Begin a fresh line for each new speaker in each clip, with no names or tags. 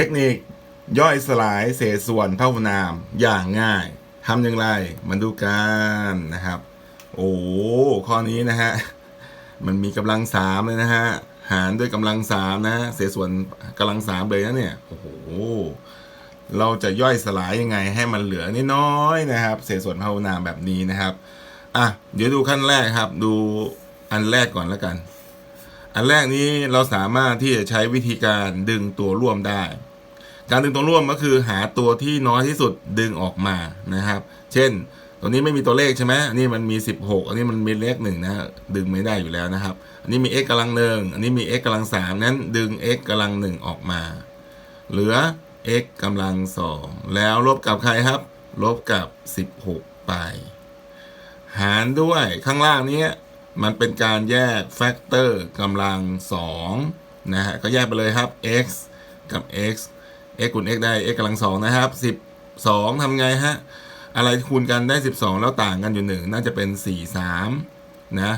ทคนิคย่อยสลายเศษส่วนเท่านามอย่างง่ายทำอย่างไรมาดูกันนะครับ โอ้ข้อนี้นะฮะมันมีกำลังสามเลยนะฮะหารด้วยกำลังสามนะ เศษส่วนกำลังสามเลยนะเนี่ยโอ้โหเราจะย่อยสลายยังไงให้มันเหลือน้อยๆนะครับ เศษส่วนเท่านามแบบนี้นะครับอะเดี๋ยวดูขั้นแรกครับ ดูอันแรกก่อนแล้วกัน อันแรกนี้เราสามารถที่จะใช้วิธีการดึงตัวร่วมได้ การดึงตัวร่วมก็คือหาตัวที่น้อยที่สุดดึงออกมานะครับ เช่น ตัวนี้ไม่มีตัวเลขใช่ไหมอันนี้มันมี 16 อันนี้มันมีเลขหนึ่งนะดึงไม่ได้อยู่แล้วนะครับ อันนี้มี x กำลังหนึ่งอันนี้มี x กำลังสามนั้นดึง x กำลังหนึ่งออกมา เหลือ x กำลังสองแล้วลบกับใครครับ ลบกับ 16 ไป หารด้วยข้างล่างนี้มันเป็นการแยกแฟกเตอร์กำลังสองนะฮะก็แยกไปเลยครับ x กับ x x คูณ x ได้ x กำลังสองนะครับ 12ทำไงฮะ อะไรคูณกันได้ 12 แล้วต่างกันอยู่หนึ่งน่าจะเป็น 4 3 นะ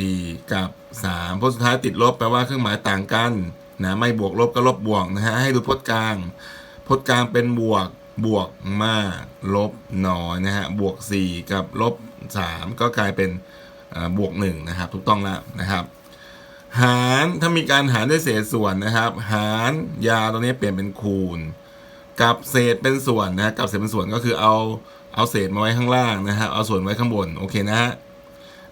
4 กับ3เพราะสุดท้ายติดลบแปลว่าเครื่องหมายต่างกันนะไม่บวกลบก็ลบบวกนะฮะให้ดูพจน์กลางพจน์กลางเป็นบวกบวกมากลบน้อยนะฮะบวก 4 กับลบ 3 ก็กลายเป็นบวก1นะครับถูกต้องแล้วนะครับ หารถ้ามีการหารด้วยเศษส่วนนะครับ หารยาตัวนี้เปลี่ยนเป็นคูณ กับเศษเป็นส่วนนะกับเศษเป็นส่วนก็คือเอาเอาเศษมาไว้ข้างล่างนะฮะเอาส่วนไว้ข้างบนโอเคนะฮะ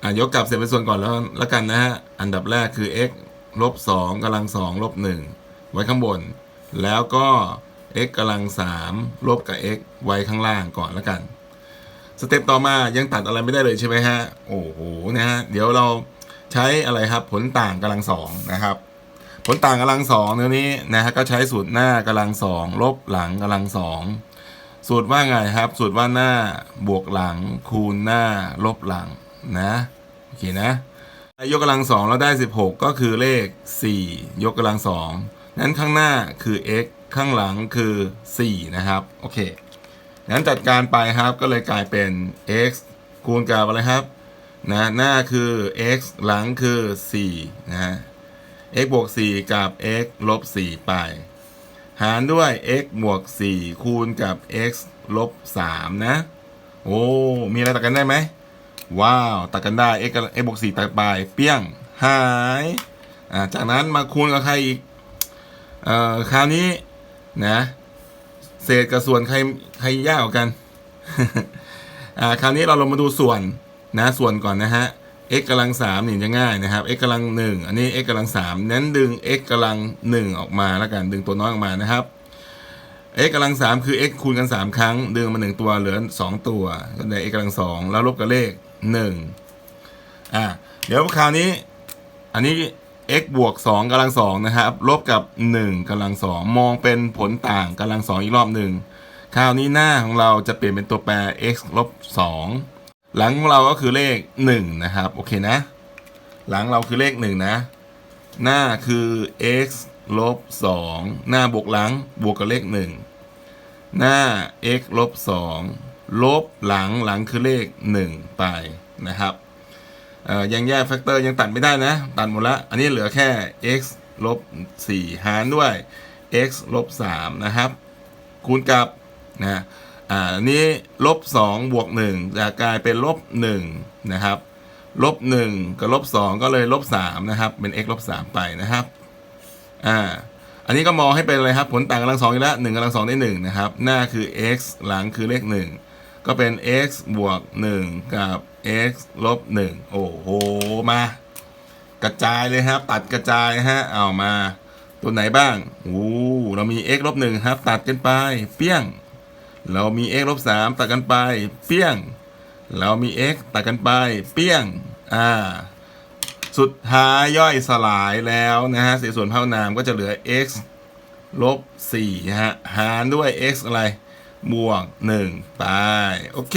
อะยกกับเศษเป็นส่วนก่อนแล้วแล้วกันนะฮะอันดับแรกคือ x ลบสองกำลังสองลบหนึ่งไว้ข้างบน แล้วก็ x กำลังสามลบกับ x ไว้ข้างล่างก่อนแล้วกัน สเต็ปต่อมายังตัดอะไรไม่ได้เลยใช่ไหมฮะโอ้โหนะฮะเดี๋ยวเรา ใช้อะไรครับ ผลต่างกำลังสองนะครับ ผลต่างกำลังสองเดี๋ยวนี้นะฮะก็ใช้สูตรหน้ากำลังสองลบหลังกำลังสองสูตรว่าไงครับ สูตรว่าหน้าบวกหลัง คูณหน้า ลบหลังนะโอเคนะยกกำลังสองแล้วได้ 16 ก็คือเลข 4 ยกกำลังสองนั้นข้างหน้าคือ x ข้างหลังคือ 4 นะครับ โอเค งั้นจัดการไปครับก็เลยกลายเป็น x คูณกับอะไรครับ นะหน้าคือ x หลังคือ 4 นะฮะ x บวก 4 กับ x ลบ 4 ไป หารด้วย x บวก 4 คูณกับ x ลบ 3 นะ โอ้ มีอะไรตัดกันได้ไหม ว้าว ตัดกันได้ x กับ x บวก 4 ตัดไป เปี้ยง หาย อ่า จากนั้นมาคูณกับใครอีก เอ่อ คราวนี้ นะ เศษกับส่วนใคร ใครยากกว่ากัน อ่า คราวนี้เราลงมาดูส่วน นะส่วนก่อนนะฮะ x กำลังสามนี่จะง่ายนะครับ x กำลังหนึ่งอันนี้ x กำลังสามนั้นดึง x กำลังหนึ่งออกมาแล้วกันดึงตัวน้อยออกมานะครับ x กำลังสามคือ x คูณกันสามครั้ง ดึงมาหนึ่งตัวเหลือสองตัวก็ได้ x กำลังสองแล้วลบกับเลขหนึ่งอ่าเดี๋ยวคราวนี้ อันนี้ x บวกสองกำลังสองนะครับ ลบกับหนึ่งกำลังสองมองเป็นผลต่างกำลังสองอีกรอบหนึ่งคราวนี้หน้าของเราจะเปลี่ยนเป็นตัวแปร x ลบสอง หลังของเราก็คือเลขหนึ่งนะครับโอเคนะ หลังเราคือเลขหนึ่งนะ หน้าคือ x ลบสองหน้าบวกหลังบวกกับเลขหนึ่งหน้า x ลบสองลบหลังหลังคือเลขหนึ่งไปนะครับยังแยกแฟกเตอร์ยังตัดไม่ได้นะ ตัดหมดละอันนี้เหลือแค่ x ลบสี่หารด้วย x ลบสามนะครับ คูณกับนะ อ่านี้ลบสองบวกหนึ่งจะกลายเป็นลบหนึ่งนะครับลบหนึ่งกับลบสองก็เลยลบสามนะครับ เป็น x ลบสามไปนะครับอ่าอันนี้ก็มองให้เป็นอะไรครับ ผลต่างกำลังสองอีกแล้วหนึ่งกำลังสองได้หนึ่งนะครับ หน้าคือ x หลังคือเลขหนึ่งก็เป็น x บวกหนึ่งกับ x ลบหนึ่งโอ้โหมากระจายเลยครับ ตัดกระจายฮะเอามา ตัวไหนบ้างโอ้เรามี x ลบหนึ่งครับ ตัดกันไป เปี้ยง เรามี x ลบสามตัดกันไป เปี้ยง เรามี x ตัดกันไป เปี้ยง อ่า สุดท้ายย่อยสลายแล้วนะฮะเศษส่วนเท่านามก็จะเหลือ x ลบ4ฮะ หารด้วย x อะไร บวก1ไปโอเค